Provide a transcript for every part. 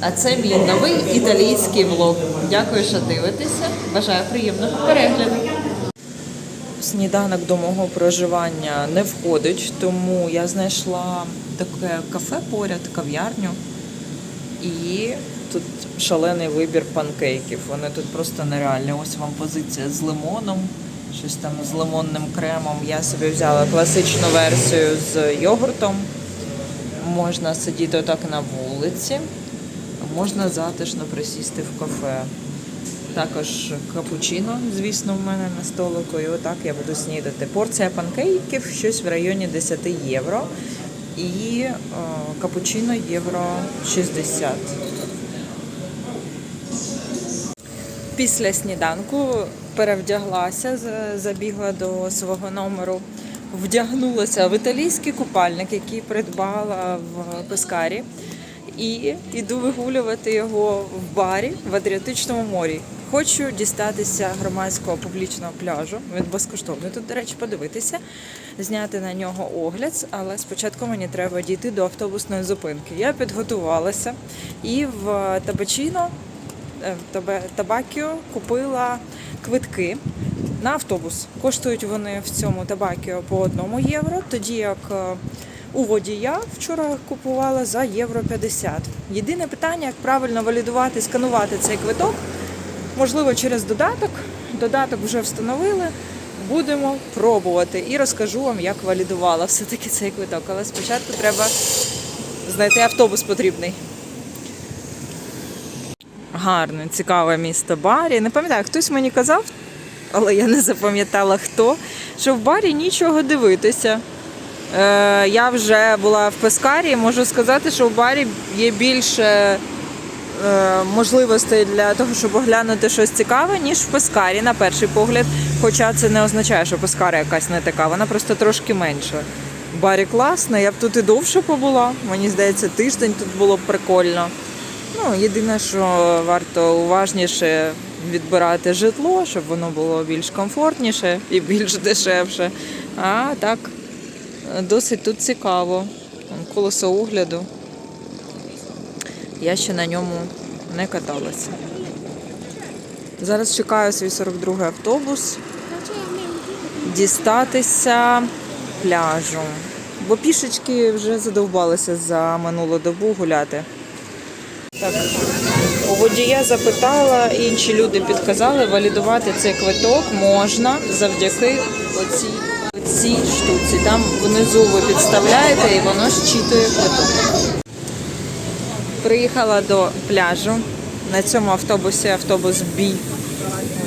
А це мій новий італійський влог. Дякую, що дивитеся. Бажаю приємного перегляду. Сніданок до мого проживання не входить, тому я знайшла таке кафе поряд, кав'ярню. І тут шалений вибір панкейків. Вони тут просто нереальні. Ось вам позиція з лимоном, щось там з лимонним кремом. Я собі взяла класичну версію з йогуртом. Можна сидіти отак на вулиці, можна затишно присісти в кафе. Також капучино, звісно, в мене на столику. І отак я буду снідати. Порція панкейків щось в районі 10 євро. І е, капучино євро 60. Після сніданку перевдяглася, забігла до свого номеру, вдягнулася в італійський купальник, який придбала в Пескарі. І йду вигулювати його в барі в Адріатичному морі. Хочу дістатися громадського публічного пляжу. Він безкоштовний. Тут, до речі, подивитися, зняти на нього огляд, але спочатку мені треба дійти до автобусної зупинки. Я підготувалася і в Табачино е, в Табакіо купила квитки на автобус. Коштують вони в цьому Табакіо по 1 євро, тоді як е, у водія вчора купувала за євро 50. Єдине питання, як правильно валідувати, сканувати цей квиток, можливо, через додаток. Додаток вже встановили. Будемо пробувати і розкажу вам, як валідувала все-таки цей квиток. Але спочатку треба знайти автобус потрібний. Гарне, цікаве місто Барі. Не пам'ятаю, хтось мені казав, але я не запам'ятала хто, що в барі нічого дивитися. Е, я вже була в Пескарі, можу сказати, що в барі є більше е, можливостей для того, щоб оглянути щось цікаве, ніж в Пескарі, на перший погляд. Хоча це не означає, що Пескара якась не така, вона просто трошки менша. В барі класно, я б тут і довше побула. Мені здається, тиждень тут було б прикольно. Ну, єдине, що варто уважніше відбирати житло, щоб воно було більш комфортніше і більш дешевше. А так, досить тут цікаво. Колесо огляду. Я ще на ньому не каталася. Зараз чекаю свій 42-й автобус дістатися пляжу. Бо пішечки вже задовбалися за минулу добу гуляти. Так, у водія запитала, інші люди підказали, валідувати цей квиток можна завдяки оцій, оцій штуці. Там внизу ви підставляєте і воно щитує квиток. Приїхала до пляжу. На цьому автобусі автобус Бі.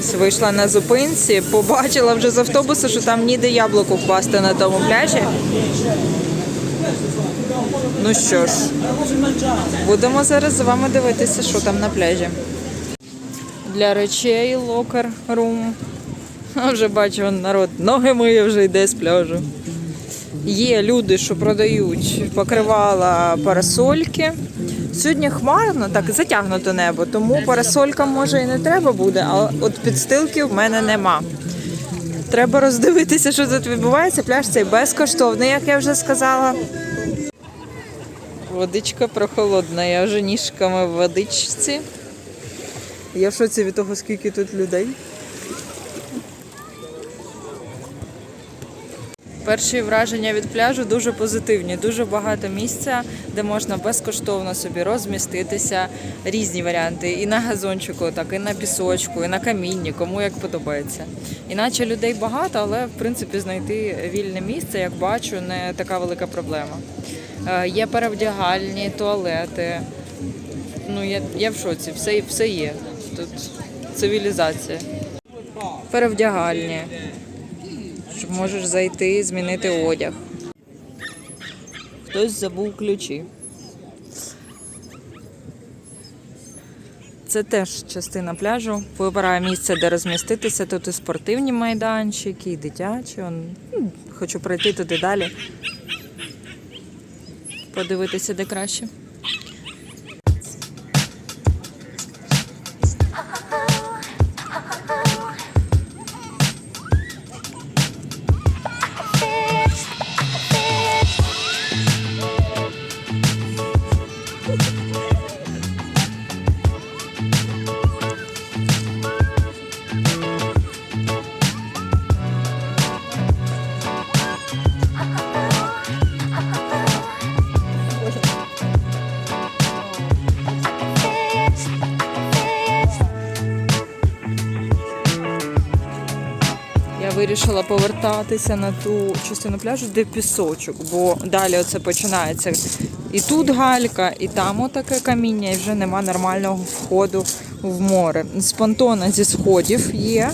Ось Вийшла на зупинці, побачила вже з автобуса, що там ніде яблуко впасти на тому пляжі. Ну що ж, будемо зараз з вами дивитися, що там на пляжі. Для речей локер рум. А вже бачу, народ ноги миє вже йде з пляжу. Є люди, що продають покривала парасольки. Сьогодні хмарно, так затягнуто небо, тому парасолькам може і не треба буде, а от підстилки в мене нема. Треба роздивитися, що тут відбувається. Пляж цей безкоштовний, як я вже сказала. Водичка прохолодна, я вже ніжками в водичці. Я в шоці від того, скільки тут людей. Перші враження від пляжу дуже позитивні. Дуже багато місця, де можна безкоштовно собі розміститися. Різні варіанти. І на газончику, так, і на пісочку, і на камінні, кому як подобається. Іначе людей багато, але в принципі знайти вільне місце, як бачу, не така велика проблема. Е, Є перевдягальні, туалети. Ну, я, я в шоці, все, все є. Тут цивілізація. Перевдягальні. Що можеш зайти, змінити одяг. Хтось забув ключі. Це теж частина пляжу. Вибираю місце, де розміститися. Тут і спортивні майданчики, і дитячі. Ну, Хочу пройти туди далі. Подивитися, де краще. Повертатися на ту частину пляжу, де пісочок, бо далі оце починається. І тут галька, і там отаке каміння, і вже нема нормального входу в море. З понтона зі сходів є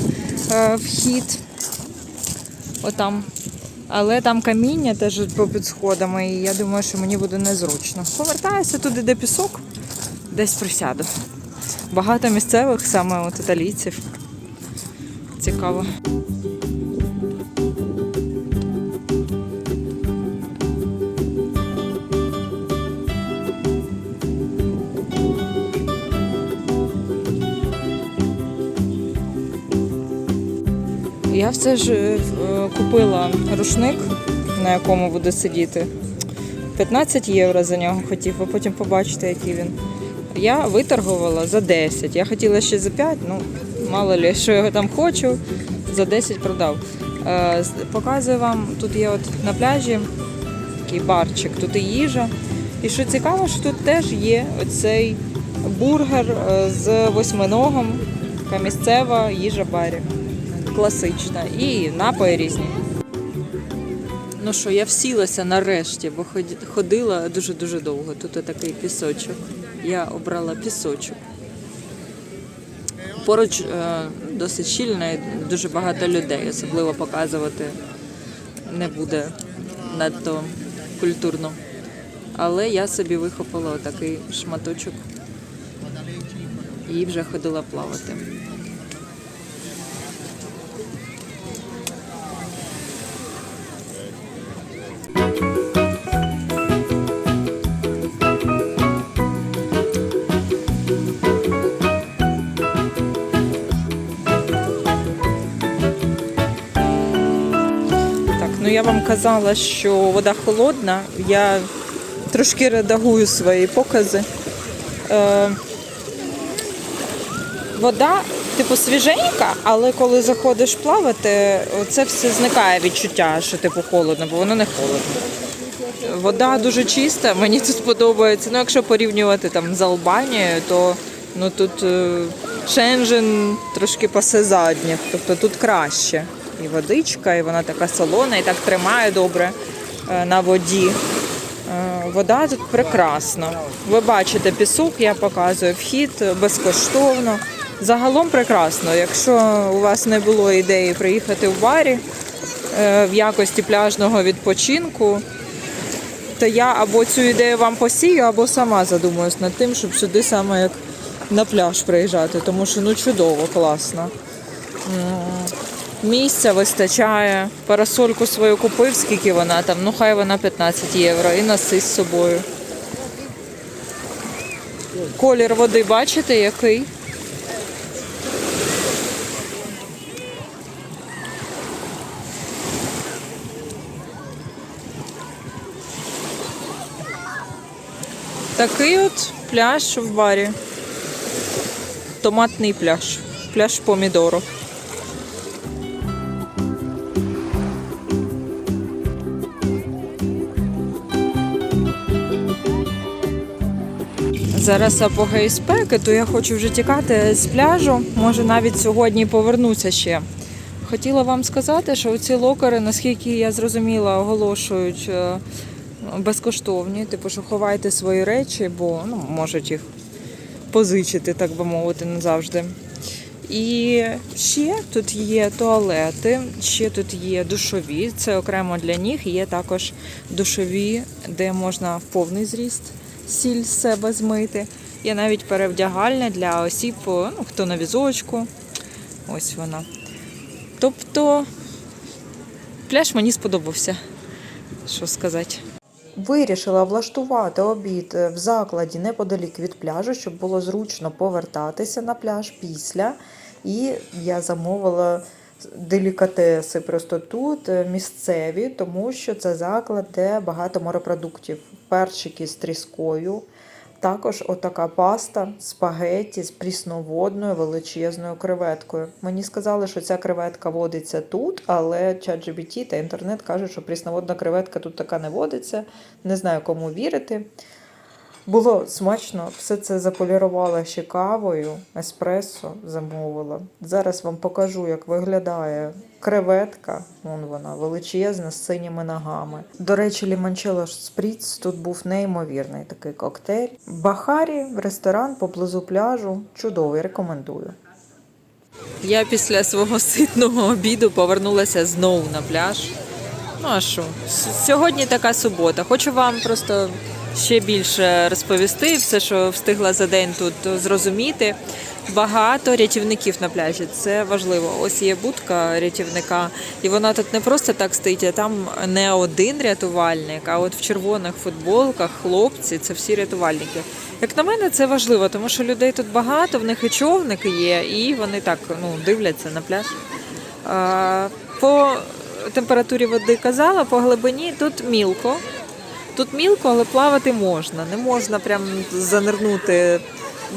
е, вхід. Отам. Але там каміння теж попід сходами, і я думаю, що мені буде незручно. Повертаюся туди, де пісок, десь присяду. Багато місцевих, саме от італійців. Цікаво. Я все ж е, купила рушник, на якому буду сидіти. 15 євро за нього хотів, ви потім побачите, який він. Я виторгувала за 10. Я хотіла ще за 5, ну мало ли, що я там хочу, за 10 продав. Е, Показую вам, тут є от на пляжі такий барчик, тут і їжа. І що цікаво, що тут теж є оцей бургер е, з восьминогом, така місцева їжа барі. Класична. І напої різні. Ну що, я всілася нарешті, бо ходила дуже-дуже довго. Тут такий пісочок. Я обрала пісочок. Поруч е, досить щільно і дуже багато людей, особливо показувати не буде надто культурно. Але я собі вихопила такий шматочок і вже ходила плавати. Я вам казала, що вода холодна. Я трошки редагую свої покази. Е, вода, типу, свіженька, але коли заходиш плавати, це все зникає відчуття, що типу холодно, бо воно не холодно. Вода дуже чиста, мені тут подобається. Ну, якщо порівнювати там з Албанією, то ну тут е, Шенжен трошки пасе задніх, тобто тут краще. І водичка, і вона така солона, і так тримає добре е, на воді. Е, Вода тут прекрасна. Ви бачите пісок, я показую вхід безкоштовно. Загалом прекрасно. Якщо у вас не було ідеї приїхати в барі е, в якості пляжного відпочинку, то я або цю ідею вам посію, або сама задумуюсь над тим, щоб сюди саме як на пляж приїжджати, тому що ну чудово, класно. Місця вистачає. Парасольку свою купив, скільки вона там, ну хай вона 15 євро і носи з собою. Колір води бачите, який? Такий от пляж в барі. Томатний пляж. Пляж помідору. Зараз апогей спеки, то я хочу вже тікати з пляжу. Може навіть сьогодні повернуся ще. Хотіла вам сказати, що ці локери, наскільки я зрозуміла, оголошують е, безкоштовні. Типу, що ховайте свої речі, бо ну, можуть їх позичити, так би мовити, не завжди. І ще тут є туалети, ще тут є душові, це окремо для ніг. Є також душові, де можна в повний зріст сіль з себе змити. Є навіть перевдягальня для осіб, ну, хто на візочку. Ось вона. Тобто пляж мені сподобався. Що сказати. Вирішила влаштувати обід в закладі неподалік від пляжу, щоб було зручно повертатися на пляж після. І я замовила делікатеси просто тут місцеві, тому що це заклад, де багато морепродуктів. Перчики з тріскою. Також отака паста спагетті з прісноводною величезною креветкою. Мені сказали, що ця креветка водиться тут, але ChatGPT та інтернет кажуть, що прісноводна креветка тут така не водиться. Не знаю, кому вірити. Було смачно, все це заполірувала ще кавою, еспресо замовила. Зараз вам покажу, як виглядає креветка. Вон вона величезна з синіми ногами. До речі, лімончелло спріц тут був неймовірний такий коктейль. Бахарі, ресторан поблизу пляжу. Чудовий, рекомендую. Я після свого ситного обіду повернулася знову на пляж. Ну а що? Сьогодні така субота. Хочу вам просто ще більше розповісти, все, що встигла за день тут зрозуміти. Багато рятівників на пляжі. Це важливо. Ось є будка рятівника, і вона тут не просто так стоїть, а там не один рятувальник, а от в червоних футболках хлопці це всі рятувальники. Як на мене, це важливо, тому що людей тут багато, в них і човники є, і вони так ну, дивляться на пляж. По температурі води казала, по глибині тут мілко. Тут мілко, але плавати можна. Не можна прям занирнути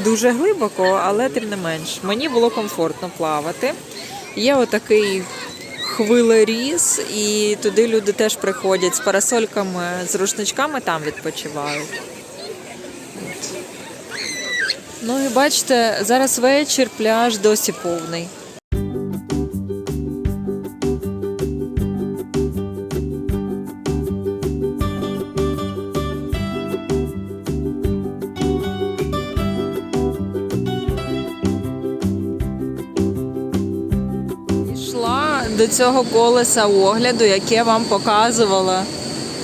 дуже глибоко, але тим не менш. Мені було комфортно плавати. Є отакий хвилеріз, і туди люди теж приходять з парасольками, з рушничками там відпочивають. Ну і бачите, зараз вечір, пляж досі повний. До цього колеса огляду, яке вам показувала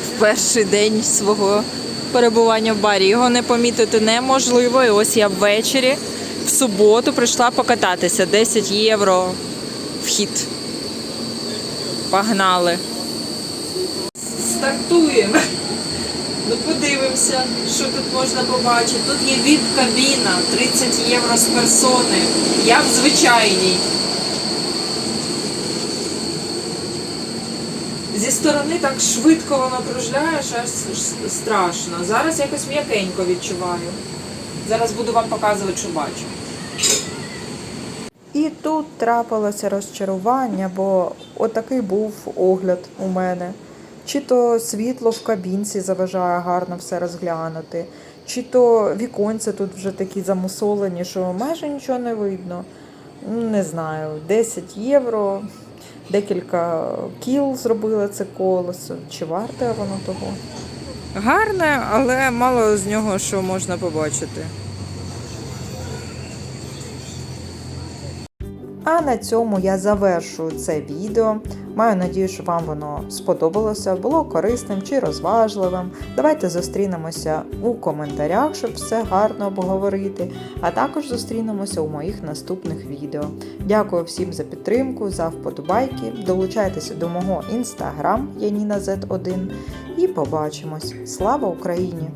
в перший день свого перебування в барі. Його не помітити неможливо. І ось я ввечері в суботу прийшла покататися. 10 євро вхід. Погнали. Стартуємо. Ну подивимося, що тут можна побачити. Тут є від кабіна 30 євро з персони. Я в звичайній. Сторони так швидко воно кружляє, що аж страшно. Зараз якось м'якенько відчуваю. Зараз буду вам показувати, що бачу. І тут трапилося розчарування, бо отакий був огляд у мене. Чи то світло в кабінці заважає гарно все розглянути, чи то віконці тут вже такі замусолені, що майже нічого не видно. Не знаю, 10 євро, декілька кіл зробили це колесо. Чи варте воно того? Гарне, але мало з нього що можна побачити. А на цьому я завершую це відео. Маю надію, що вам воно сподобалося, було корисним чи розважливим. Давайте зустрінемося у коментарях, щоб все гарно обговорити. А також зустрінемося у моїх наступних відео. Дякую всім за підтримку, за вподобайки. Долучайтеся до мого інстаграм Яніна Z1 і побачимось. Слава Україні!